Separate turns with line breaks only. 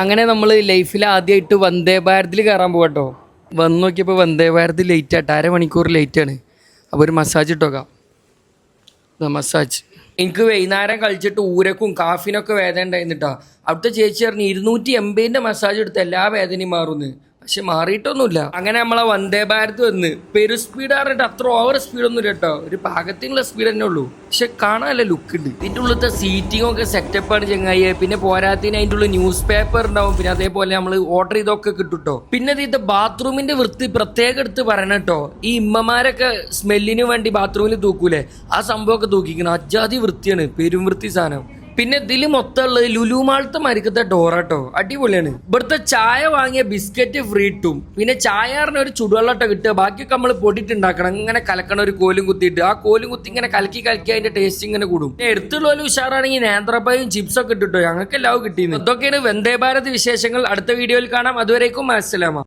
അങ്ങനെ നമ്മൾ ലൈഫിൽ ആദ്യമായിട്ട് വന്ദേ ഭാരതിൽ കയറാൻ പോകട്ടോ വന്ന് നോക്കിയപ്പോൾ വന്ദേ ഭാരത് ലേറ്റ് ആയിട്ട് അരമണിക്കൂർ ലേറ്റ് ആണ്. അപ്പോൾ ഒരു മസാജ് ഇട്ടോക്കാം മസാജ് എനിക്ക് വൈകുന്നേരം കളിച്ചിട്ട് ഊരക്കും കാഫിനൊക്കെ വേദന ഉണ്ടായിരുന്നിട്ടാ അവിടുത്തെ ചേച്ചി പറഞ്ഞു ഇരുന്നൂറ്റി എൺപതിന്റെ മസാജ് എടുത്ത് എല്ലാ വേദനയും മാറുന്നു. പക്ഷെ മാറിയിട്ടൊന്നുമില്ല. അങ്ങനെ നമ്മളെ വന്ദേ ഭാരത് വന്ന് പെരു സ്പീഡ് പറഞ്ഞിട്ട് അത്ര ഓവർ സ്പീഡൊന്നും ഇല്ല കേട്ടോ. ഒരു പാകത്തിനുള്ള സ്പീഡ് തന്നെ ഉള്ളൂ. പക്ഷെ കാണാനല്ല ലുക്ക് ഉണ്ട്. ഇതിന്റെ ഉള്ളത്തെ സീറ്റിംഗ് ഒക്കെ സെറ്റപ്പ് ആണ് ചെങ്ങായി പിന്നെ പോരാത്തിന് അതിന്റെ ഉള്ളിൽ ന്യൂസ് പേപ്പർ ഉണ്ടാവും. പിന്നെ അതേപോലെ നമ്മൾ ഓർഡർ ചെയ്തൊക്കെ കിട്ടും കേട്ടോ പിന്നെ ഇതിന്റെ ബാത്റൂമിന്റെ വൃത്തി പ്രത്യേകം എടുത്ത് പറയണം കേട്ടോ ഈ ഇമ്മമാരൊക്കെ സ്മെല്ലിന് വേണ്ടി ബാത്റൂമിൽ തൂക്കൂലേ? ആ സംഭവമൊക്കെ തൂക്കിക്കണം അജാതി വൃത്തിയാണ്. പെരും വൃത്തി സാധനം. പിന്നെ ഇതിൽ മൊത്തമുള്ളത് ലുലുമാളത്തെ മരിക്കത്തെ ഡോറാട്ടോ അടിപൊളിയാണ്. ഇവിടുത്തെ ചായ വാങ്ങിയ ബിസ്ക്കറ്റ് ഫ്രീ ഇട്ടും പിന്നെ ചായ പറഞ്ഞ ഒരു ചുടുവെള്ളട്ടോ കിട്ടുക. ബാക്കിയൊക്കെ നമ്മൾ പൊടിയിട്ട് ഉണ്ടാക്കണം. ഇങ്ങനെ കലക്കണ ഒരു കോലും കുത്തിയിട്ട്. ആ കോലും കുത്തി ഇങ്ങനെ കലക്കി കലക്കി അതിന്റെ ടേസ്റ്റ് ഇങ്ങനെ കൂടും. പിന്നെ എടുത്തുള്ള ഉഷാറാണെങ്കിൽ നേന്ത്രപ്പായും ചിപ്സ് ഒക്കെ ഇട്ടിട്ടോ. ഞങ്ങൾക്ക് എല്ലാവും കിട്ടിയിരുന്നു ഇതൊക്കെയാണ് വന്ദേ ഭാരത് വിശേഷങ്ങൾ. അടുത്ത വീഡിയോയിൽ കാണാം. അതുവരേക്കും അസ്സലാമ